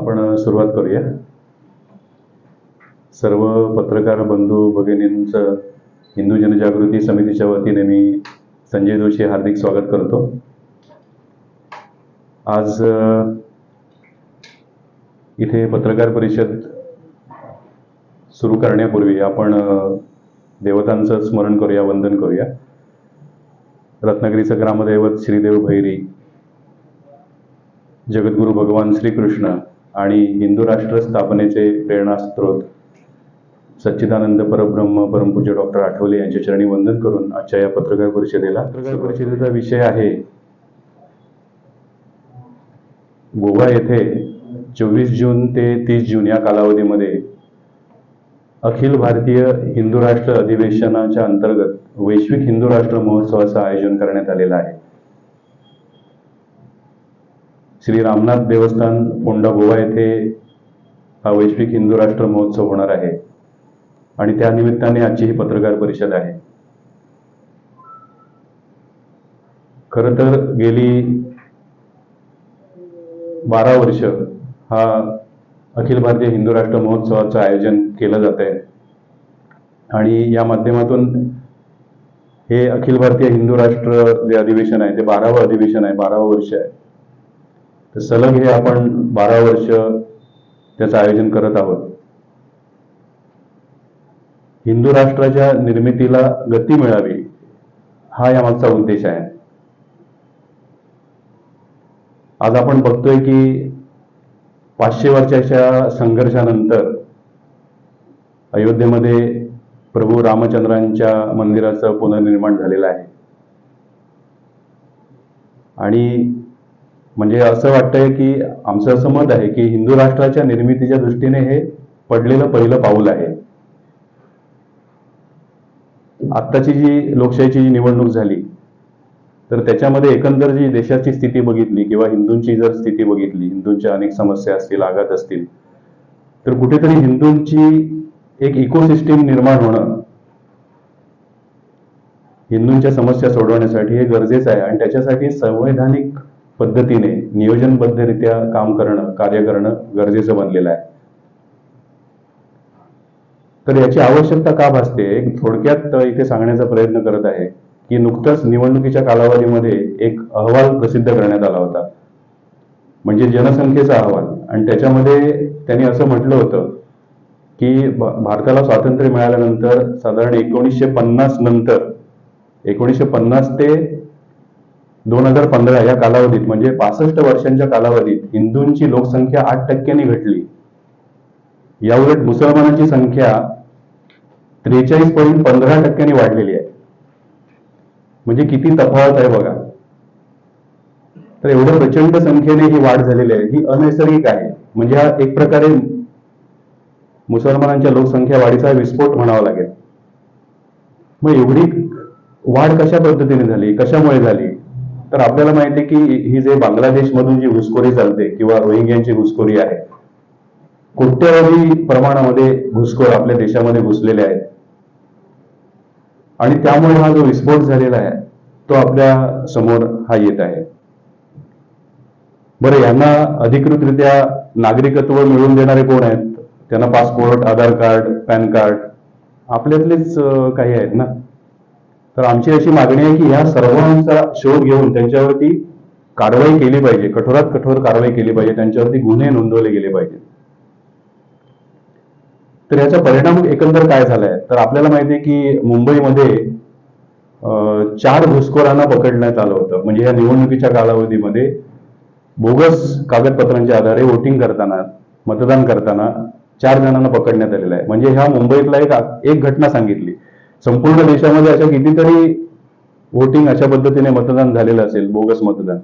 आपण सुरुवात करूया. सर्व पत्रकार बंधू भगिनींचं हिंदू जनजागृती समितीच्या वतीने मी संजय जोशी हार्दिक स्वागत करतो. आज इथे पत्रकार परिषद सुरू करण्यापूर्वी आपण देवतांचं स्मरण करूया वंदन करूया. रत्नागिरीचं ग्रामदैवत श्रीदेव भैरी जगद्गुरू भगवान श्रीकृष्ण आणि हिंदू राष्ट्र स्थापनेचे प्रेरणास्त्रोत सच्चिदानंद परब्रह्म परमपूज्य डॉक्टर आठवले यांच्या चरणी वंदन करून आजच्या या पत्रकार परिषदेला पत्रकार परिषदेचा विषय आहे. गोवा येथे चोवीस जून ते तीस जून या कालावधीमध्ये अखिल भारतीय हिंदू राष्ट्र अधिवेशनाच्या अंतर्गत वैश्विक हिंदू राष्ट्र महोत्सवाचं आयोजन करण्यात आलेलं आहे. श्री रामनाथ देवस्थान पोंडा गोवा येथे हा वैश्विक हिंदू राष्ट्र महोत्सव होणार आहे. आणि त्या निमित्ताने आजची ही पत्रकार परिषद आहे. खरं तर गेली बारा वर्ष हा अखिल भारतीय हिंदू राष्ट्र महोत्सवाचं आयोजन केलं जात आहे आणि या माध्यमातून हे अखिल भारतीय हिंदू राष्ट्र जे अधिवेशन आहे ते बारावं अधिवेशन आहे बारावं वर्ष आहे तर सलग हे आपण बारा वर्ष त्याचं आयोजन करत आहोत. हिंदू राष्ट्राच्या निर्मितीला गती मिळावी हा यामागचा उद्देश आहे. आज आपण बघतोय की पाचशे वर्षाच्या संघर्षानंतर अयोध्येमध्ये प्रभू रामचंद्रांच्या मंदिराचं पुनर्निर्माण झालेलं आहे. आणि म्हणजे असं वाटतंय की आमचं असं मत आहे की हिंदू राष्ट्राच्या निर्मितीच्या दृष्टीने हे पडलेलं पहिलं पाऊल आहे. आत्ताची जी लोकशाहीची जी निवडणूक झाली तर त्याच्यामध्ये एकंदर जी देशाची स्थिती बघितली किंवा हिंदूंची जर स्थिती बघितली हिंदूंच्या अनेक समस्या असतील आघात असतील तर कुठेतरी हिंदूंची एक इकोसिस्टीम निर्माण होणं हिंदूंच्या समस्या सोडवण्यासाठी हे गरजेचं आहे. आणि त्याच्यासाठी संवैधानिक पद्धतीने नियोजनबद्धरित्या काम करणं कार्य करणं गरजेचं बनलेलं आहे. तर याची आवश्यकता का भासते? एक थोडक्यात इथे सांगण्याचा प्रयत्न करत आहे की नुकतंच निवडणुकीच्या कालावधीमध्ये एक अहवाल प्रसिद्ध करण्यात आला होता. म्हणजे जनसंख्येचा अहवाल. आणि त्याच्यामध्ये त्यांनी असं म्हटलं होतं की भारताला स्वातंत्र्य मिळाल्यानंतर साधारण एकोणीसशे पन्नास नंतर एकोणीसशे पन्नास ते दोन हजार पंधरा या कालावधीत म्हणजे पासष्ट वर्षांच्या कालावधीत हिंदूंची लोकसंख्या आठ टक्क्यांनी घटली. याउलट मुसलमानांची संख्या त्रेचाळीस पॉईंट पंधरा टक्क्यांनी वाढलेली आहे. म्हणजे किती तफावत आहे बघा. तर एवढ्या प्रचंड संख्येने ही वाढ झालेली आहे. ही अनैसर्गिक आहे. म्हणजे हा एक प्रकारे मुसलमानांच्या लोकसंख्या वाढीचा विस्फोट म्हणावा लागेल. मग एवढी वाढ कशा पद्धतीने झाली? कशामुळे झाली? तर आपल्याला माहिती आहे की ही जे बांगलादेशमधून जी घुसखोरी चालते किंवा रोहिंग्यांची घुसखोरी आहे कोट्यवधी प्रमाणामध्ये घुसखोर आपल्या देशामध्ये घुसलेले आहेत. आणि त्यामुळे हा जो विस्फोट झालेला आहे तो आपल्यासमोर हा येत आहे. बरं यांना अधिकृतरित्या नागरिकत्व मिळवून देणारे कोण आहेत? त्यांना passport Aadhaar card PAN card आपल्यातलेच काही आहेत ना? तर आमची अशी मागणी आहे की या सर्वांचा शोध घेऊन त्यांच्यावरती कारवाई केली पाहिजे. कठोरात कठोर कारवाई केली पाहिजे. त्यांच्यावरती गुन्हे नोंदवले गेले पाहिजेत तर याचा परिणाम एकंदर काय झालाय? तर आपल्याला माहिती आहे की मुंबईमध्ये चार घुसखोरांना पकडण्यात आलं होतं. म्हणजे या निवडणुकीच्या कालावधीमध्ये बोगस कागदपत्रांच्या आधारे वोटिंग करताना मतदान करताना चार जणांना पकडण्यात आलेलं आहे. म्हणजे ह्या मुंबईतला एक एक घटना सांगितली. संपूर्ण देशामध्ये अशा कितीतरी वोटिंग अशा पद्धतीने मतदान झालेलं असेल बोगस मतदान.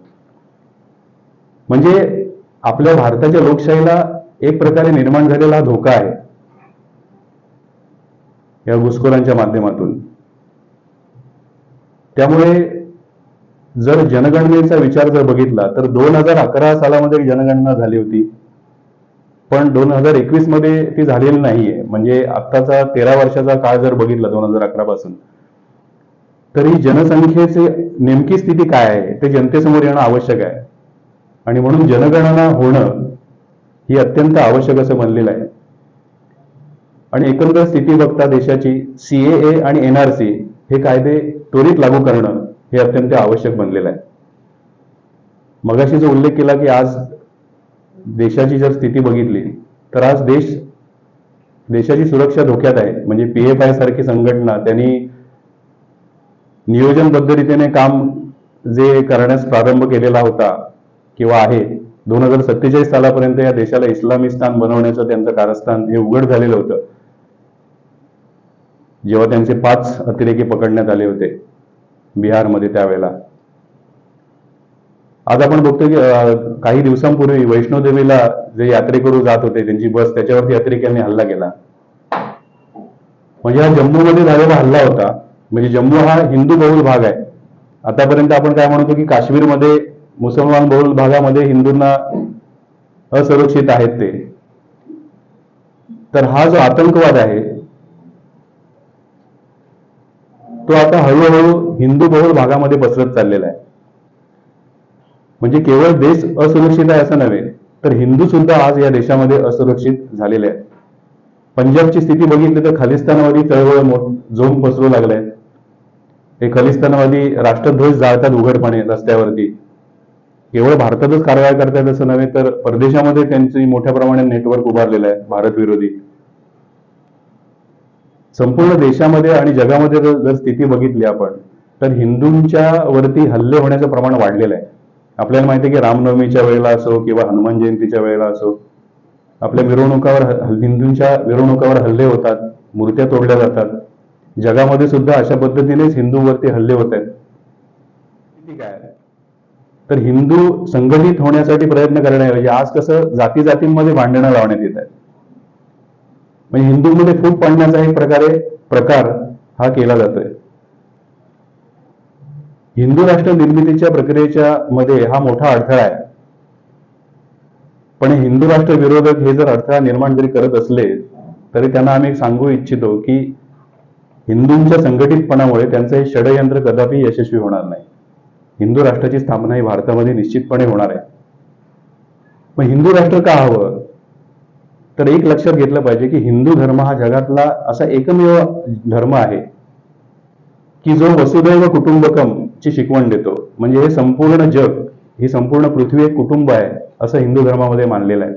म्हणजे आपल्या भारताच्या लोकशाहीला एक प्रकारे निर्माण झालेला धोका आहे. या घुसखोरांच्या माध्यमातून. त्यामुळे जर जनगणनेचा विचार जर बघितला तर दोन हजार अकरा सालामध्ये जनगणना झाली होती पण दोन हजार एकवीसमध्ये ती झालेली नाहीये. म्हणजे आत्ताचा तेरा वर्षाचा काळ जर बघितला दोन हजार अकरा पासून तरी जनसंख्येचे जनसंख्येची नेमकी स्थिती काय आहे ते जनतेसमोर येणं आवश्यक आहे. आणि म्हणून जनगणना होणं ही अत्यंत आवश्यक असं बनलेलं आहे. आणि एकंदर स्थिती बघता देशाची सीएए आणि एनआरसी हे कायदे त्वरित लागू करणं हे अत्यंत आवश्यक बनलेलं आहे. मगाशी जो उल्लेख केला की आज देशाची जर स्थिती बघितली तर आज देश देशाची सुरक्षा धोक्यात आहे. म्हणजे पी एफ आय सारखी संघटना त्यांनी नियोजनबद्ध रीतीने काम जे करण्यास प्रारंभ केलेला होता किंवा आहे दोन हजार सत्तेचाळीस सालापर्यंत या देशाला इस्लामिस्तान बनवण्याचं त्यांचं कारस्थान हे उघड झालेलं होतं. जेव्हा त्यांचे पाच अतिरेकी पकडण्यात आले होते बिहारमध्ये त्यावेळेला. आज आपण बघतो की काही दिवसांपूर्वी वैष्णोदेवीला जे यात्रेकरू जात होते त्यांची बस त्याच्यावरती अतिरेक्यांनी हल्ला केला. म्हणजे हा जम्मूमध्ये झालेला हल्ला होता. म्हणजे जम्मू हा हिंदू बहुल भाग आहे. आतापर्यंत आपण काय म्हणतो की काश्मीरमध्ये मुसलमान बहुल भागामध्ये हिंदूंना असुरक्षित आहेत ते. तर हा जो आतंकवाद आहे तो आता हळूहळू हिंदू बहुल भागामध्ये पसरत चाललेला आहे. म्हणजे केवळ देश असुरक्षित आहे असं नव्हे तर हिंदू सुद्धा आज या देशामध्ये असुरक्षित झालेले आहेत. पंजाबची स्थिती बघितली तर खालिस्तानवादी चळवळ जोम पसरू लागलाय. हे खलिस्तानवादी राष्ट्रध्वज जाळतात उघडपणे रस्त्यावरती. केवळ भारतातच कारवाया करतायत असं नव्हे तर परदेशामध्ये त्यांची मोठ्या प्रमाणात नेटवर्क उभारलेलं आहे भारत विरोधी. संपूर्ण देशामध्ये आणि जगामध्ये जर जर स्थिती बघितली आपण तर हिंदूंच्या वरती हल्ले होण्याचं प्रमाण वाढलेलं आहे. आपल्याला माहिती आहे की रामनवमीच्या वेळेला असो किंवा हनुमान जयंतीच्या वेळेला असो आपल्या मिरवणुकावर हिंदूंच्या मिरवणुकावर हल्ले होतात मूर्त्या तोडल्या जातात. जगामध्ये सुद्धा अशा पद्धतीनेच हिंदूवरती हल्ले होत आहेत. ठीक आहे. तर हिंदू संघटित होण्यासाठी प्रयत्न करण्याऐवजी आज कसं जाती जातींमध्ये भांडणं लावण्यात येत आहेत. म्हणजे हिंदूंमध्ये फूट पाडण्याचा एक प्रकारे प्रकार हा केला जातोय. हिंदू राष्ट्र निर्मितीच्या प्रक्रियेच्या मध्ये हा मोठा अडथळा आहे. पण हिंदू राष्ट्र विरोधक हे जर अडथळा निर्माण जरी करत असले तरी त्यांना आम्ही सांगू इच्छितो की हिंदूंच्या संघटितपणामुळे त्यांचं हे षडयंत्र कदापि यशस्वी होणार नाही. हिंदू राष्ट्राची स्थापना ही भारतामध्ये निश्चितपणे होणार आहे. मग हिंदू राष्ट्र का हवं? तर एक लक्षात घेतलं पाहिजे की हिंदू धर्म हा जगातला असा एकमेव धर्म आहे. की जो वसुदैव कुटुंबकम ची शिकवण देतो म्हणजे हे संपूर्ण जग ही संपूर्ण पृथ्वी एक कुटुंब आहे असं हिंदू धर्मामध्ये मानलेलं आहे.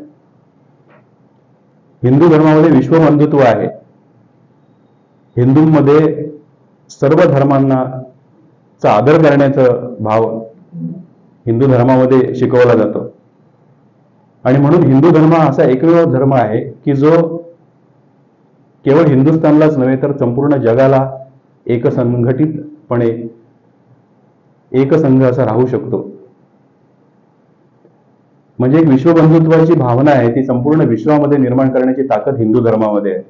हिंदू धर्मामध्ये विश्वबंधुत्व आहे. हिंदूंमध्ये सर्व धर्मांना चा आदर करण्याचा भाव हिंदू धर्मामध्ये शिकवला जातो. आणि म्हणून हिंदू धर्म असा एकमेव धर्म आहे की जो केवळ हिंदुस्थानलाच नव्हे तर संपूर्ण जगाला एकसंघटितपणे एकसंघ असा राहू शकतो. म्हणजे एक विश्वबंधुत्वाची भावना आहे ती संपूर्ण विश्वामध्ये निर्माण करण्याची ताकद हिंदू धर्मामध्ये आहे.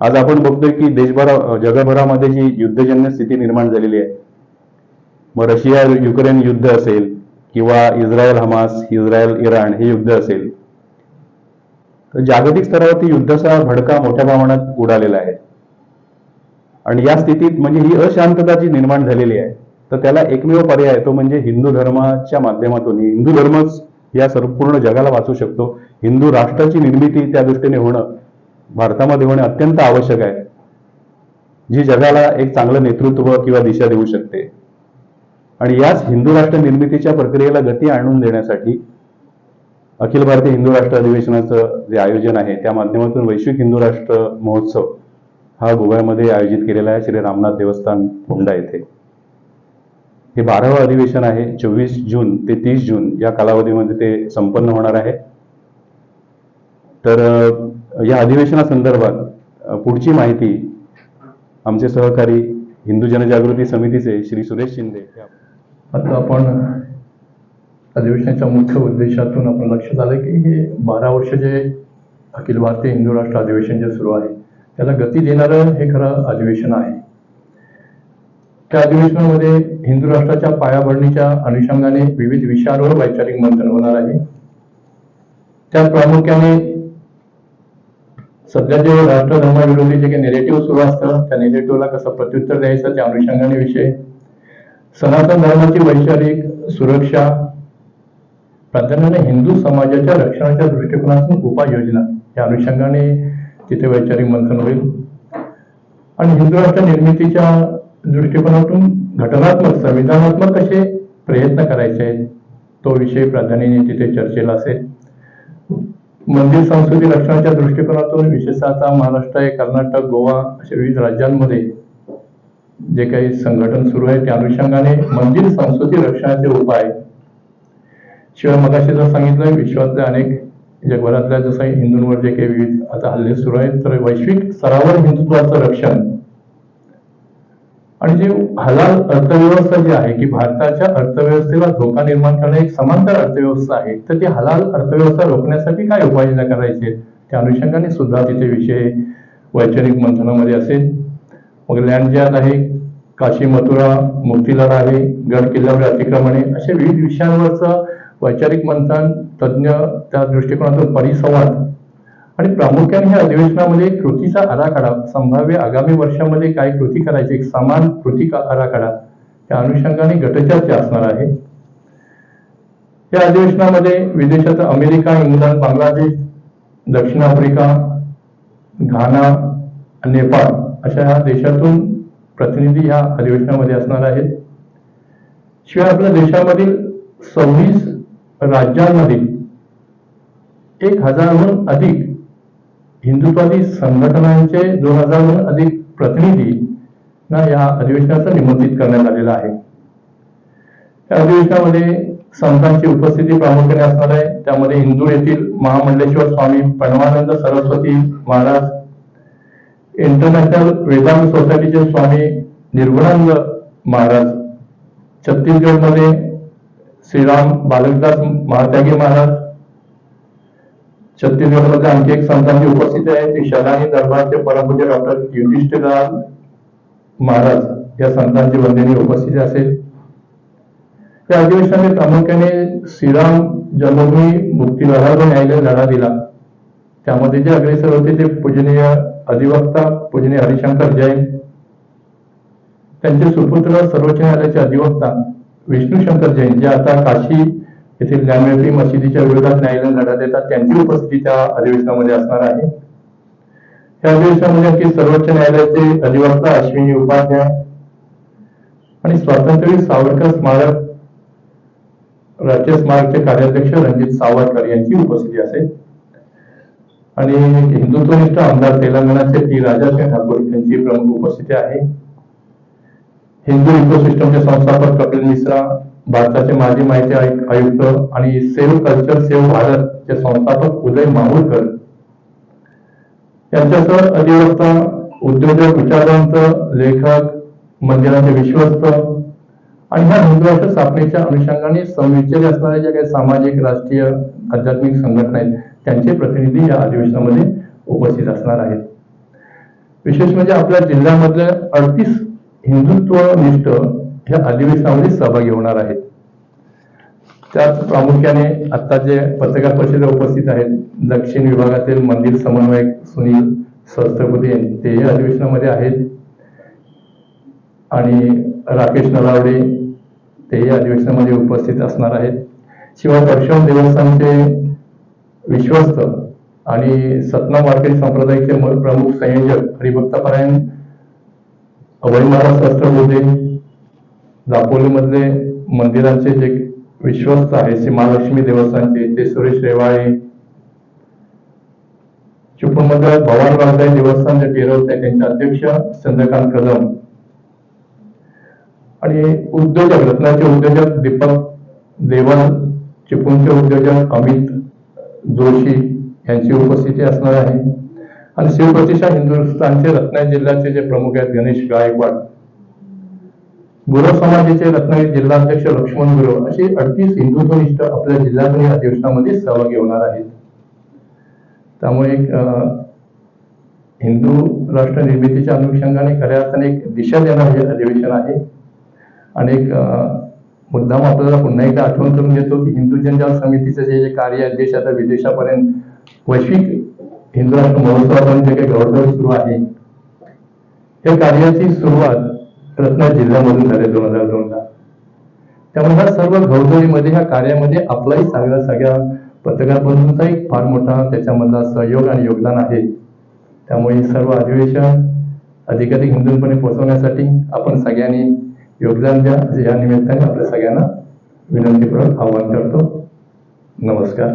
आज आपण बघतोय की देशभरा जगभरामध्ये जी युद्धजन्य स्थिती निर्माण झालेली आहे मग रशिया युक्रेन युद्ध असेल किंवा इस्रायल हमास इस्रायल इराण हे युद्ध असेल तर जागतिक स्तरावरती युद्धाचा भडका मोठ्या प्रमाणात उडालेला आहे. आणि या स्थितीत म्हणजे ही अशांतता जी निर्माण झालेली आहे तर त्याला एकमेव पर्याय तो म्हणजे हिंदू धर्माच्या माध्यमातून हिंदू धर्मच या संपूर्ण जगाला वाचू शकतो. हिंदू राष्ट्राची निर्मिती त्या दृष्टीने होणं भारतामध्ये होणं अत्यंत आवश्यक आहे. जी जगाला एक चांगलं नेतृत्व किंवा दिशा देऊ शकते. आणि याच हिंदू राष्ट्र निर्मितीच्या प्रक्रियेला गती आणून देण्यासाठी अखिल भारतीय हिंदू राष्ट्र अधिवेशनाचं जे आयोजन आहे त्या माध्यमातून वैश्विक हिंदू राष्ट्र महोत्सव हा गोव्यामध्ये आयोजित केलेला आहे श्री रामनाथ देवस्थान फोंडा येथे. हे बारावं अधिवेशन आहे चोवीस जून ते तीस जून या कालावधीमध्ये ते संपन्न होणार आहे. तर या अधिवेशनासंदर्भात पुढची माहिती आमचे सहकारी हिंदू जनजागृती समितीचे श्री सुरेश शिंदे आता आपण अधिवेशनाच्या मुख्य उद्देशातून आपण लक्षात आलं की हे बारा वर्ष जे अखिल भारतीय हिंदू राष्ट्र अधिवेशन जे सुरू आहे त्याला गती देणारं हे खरं अधिवेशन आहे. त्या अधिवेशनामध्ये हिंदू राष्ट्राच्या पायाभरणीच्या अनुषंगाने विविध विषयांवर वैचारिक मंथन होणार आहे. त्यात प्रामुख्याने सध्या जे राष्ट्रधर्माविरोधी जे काही नेरेटिव्ह सुरू असतं त्या नेरेटिव्हला कसं प्रत्युत्तर द्यायचं त्या अनुषंगाने विषय. सनातन धर्माची वैचारिक सुरक्षा प्राधान्याने हिंदू समाजाच्या रक्षणाच्या दृष्टिकोनातून उपाययोजना या अनुषंगाने तिथे वैचारिक मंथन होईल. आणि हिंदू राष्ट्र निर्मितीच्या दृष्टिकोनातून घटनात्मक संविधानात्मक कसे प्रयत्न करायचे आहेत तो विषय प्राधान्याने तिथे चर्चेला असेल. मंदिर संस्कृती रक्षणाच्या दृष्टिकोनातून विशेषतः महाराष्ट्र आहे कर्नाटक गोवा अशा विविध राज्यांमध्ये जे काही संघटन सुरू आहे त्या अनुषंगाने मंदिर संस्कृती रक्षणाचे उपाय. शिवाय मगाशी जर सांगितलं विश्वातल्या अनेक जगभरातल्या जसं हिंदूंवर जे काही विविध आता हल्ले सुरू आहेत तर वैश्विक स्तरावर हिंदुत्वाचं रक्षण. आणि जे हलाल अर्थव्यवस्था जी आहे की भारताच्या अर्थव्यवस्थेला धोका निर्माण करणे एक समांतर अर्थव्यवस्था आहे तर ती हलाल अर्थव्यवस्था रोखण्यासाठी काय उपाययोजना करायची? त्या अनुषंगाने सुद्धा तिथे विषय वैचारिक मंथनामध्ये असेल. मग लँड ज्यात आहे काशी मथुरा मुक्तीलढा आहे गड किल्ल्यावर अतिक्रमणे अशा विविध विषयांवरचं वैचारिक मंथन तज्ज्ञ त्या दृष्टिकोनातून परिसंवाद आणि प्रामुख्याने ह्या अधिवेशनामध्ये कृतीचा आराखडा संभाव्य आगामी वर्षामध्ये काय कृती करायची एक समान कृती का- आराखडा त्या अनुषंगाने गटचर्चा असणार आहे. या अधिवेशनामध्ये विदेशात अमेरिका इंग्लंड बांगलादेश दक्षिण आफ्रिका घाना नेपाळ अशा ह्या देशातून प्रतिनिधी ह्या अधिवेशनामध्ये असणार आहेत. शिवाय आपल्या देशामधील सव्वीस राज्यांमधील एक हजारहून अधिक हिंदुत्वादी संघटनांचे दोन हजारहून अधिक प्रतिनिधी या अधिवेशनाचं निमंत्रित करण्यात आलेलं आहे. या अधिवेशनामध्ये संतांची उपस्थिती प्रामुख्याने असणार आहे. त्यामध्ये इंदूर येथील महामंडलेश्वर स्वामी परमानंद सरस्वती महाराज इंटरनॅशनल वेदांत सोसायटीचे स्वामी निर्गुणानंद महाराज छत्तीसगडमध्ये श्रीराम बालकदास महात्यागी महाराज छत्तीसगडमध्ये आणखी एक संतांची उपस्थिती आहे ती शदानी दरबारचे परमपूज्य डॉक्टर युधिष्ठिरलाल महाराज या संतांची वंदनीय उपस्थिती असेल. त्या अधिवेशनाने प्रामुख्याने श्रीराम जन्मभूमी मुक्ती लढा न्यायालय लढा दिला. त्यामध्ये जे अग्रेसर होते ते पूजनीय अधिवक्ता पूजनीय हरिशंकर जैन त्यांचे सुपुत्र सर्वोच्च न्यायालयाचे अधिवक्ता विष्णुशंकर जैन जे आता काशी येथील ज्ञानवेपी मशिदीच्या विरोधात न्यायालयात लढा देतात त्यांची उपस्थिती त्या अधिवेशनामध्ये असणार आहे. या अधिवेशनामध्ये आणखी सर्वोच्च न्यायालयाचे अधिवक्ता अश्विनी उपाध्याय आणि स्वातंत्र्यवीर सावरकर स्मारक राज्य स्मारकचे कार्याध्यक्ष रणजित सावरकर यांची उपस्थिती असेल आणि हिंदुत्वनिष्ठ आमदार तेलंगणाचे टी. राजासिंह ठाकूर यांची प्रमुख उपस्थिती आहे. हिंदू इकोसिस्टमचे संस्थापक कपिल मिश्रा भारताचे माजी माहिती आयु- आयुक्त आणि सेव्ह कल्चर सेव्ह भारत चे संस्थापक उदय माहुरकर. यांच्यासह अधिवक्ता उद्योजक विचारवंत लेखक मंदिराचे विश्वस्त आणि ह्या हिंदू राष्ट्र स्थापनेच्या अनुषंगाने संविचारी असणाऱ्या ज्या काही सामाजिक राष्ट्रीय आध्यात्मिक संघटना आहेत त्यांचे प्रतिनिधी या अधिवेशनामध्ये उपस्थित असणार आहेत. विशेष म्हणजे आपल्या जिल्ह्यामधल्या अडतीस हिंदुत्वनिष्ठ ह्या अधिवेशनामध्ये सहभागी होणार आहेत. त्यात प्रामुख्याने आता जे पत्रकार परिषदेला उपस्थित आहेत दक्षिण विभागातील मंदिर समन्वयक सुनील सहस्त्रपती तेही अधिवेशनामध्ये आहेत. आणि राकेश नलावडे तेही अधिवेशनामध्ये उपस्थित असणार आहेत. शिवाय परशुराम देवस्थानचे विश्वस्त आणि सतना वारकरी संप्रदायाचे प्रमुख संयोजक हरिभक्तपरायण अवय महाराज सहस्त्रबुद्धे दापोलीमधले मंदिरांचे जे विश्वस्त आहे श्री महालक्ष्मी देवस्थानचे ते सुरेश रेवाळे. चिपळूणमध्ये भवान वागदाई देवस्थान जे टेरवते त्यांचे अध्यक्ष चंद्रकांत कदम. आणि उद्योजक रत्नाचे उद्योजक दीपक देवल चिपळूणचे उद्योजक अमित जोशी यांची उपस्थिती असणार आहे. आणि शिवप्रतिष्ठा हिंदुस्थानचे रत्नागिरी जिल्ह्याचे जे प्रमुख आहेत गणेश गायकवाड. गुरव समाजाचे रत्नागिरी जिल्हाध्यक्ष लक्ष्मण गुरव असे अडतीस हिंदुत्वनिष्ठ आपल्या जिल्ह्यातून या अधिवेशनामध्ये सहभागी होणार आहेत. त्यामुळे एक हिंदू राष्ट्र निर्मितीच्या अनुषंगाने खऱ्या अर्थाने एक दिशा देणारं हे अधिवेशन आहे. आणि एक मुद्दाम आपल्याला पुन्हा एकदा आठवण करून देतो की हिंदू जनजाल समितीचं जे जे कार्य आहे देशात विदेशापर्यंत वैश्विक हिंदू महोत्सवापर्यंत जे काही गौरव सुरू आहे या कार्याची सुरुवात रत्ना जिल्ह्यामधून झाली दोन हजार दोनला. त्यामुळे ह्या सर्व घौदोळीमध्ये ह्या कार्यामध्ये आपलाही सगळ्या सगळ्या पत्रकार बंधूंचा एक फार मोठा त्याच्यामधला सहयोग आणि योगदान आहे. त्यामुळे सर्व अधिवेशन अधिकाधिक हिंदूंपणे पोहोचवण्यासाठी आपण सगळ्यांनी योगदान द्या. या निमित्ताने आपल्या सगळ्यांना विनंतीपूर्वक आवाहन करतो. नमस्कार.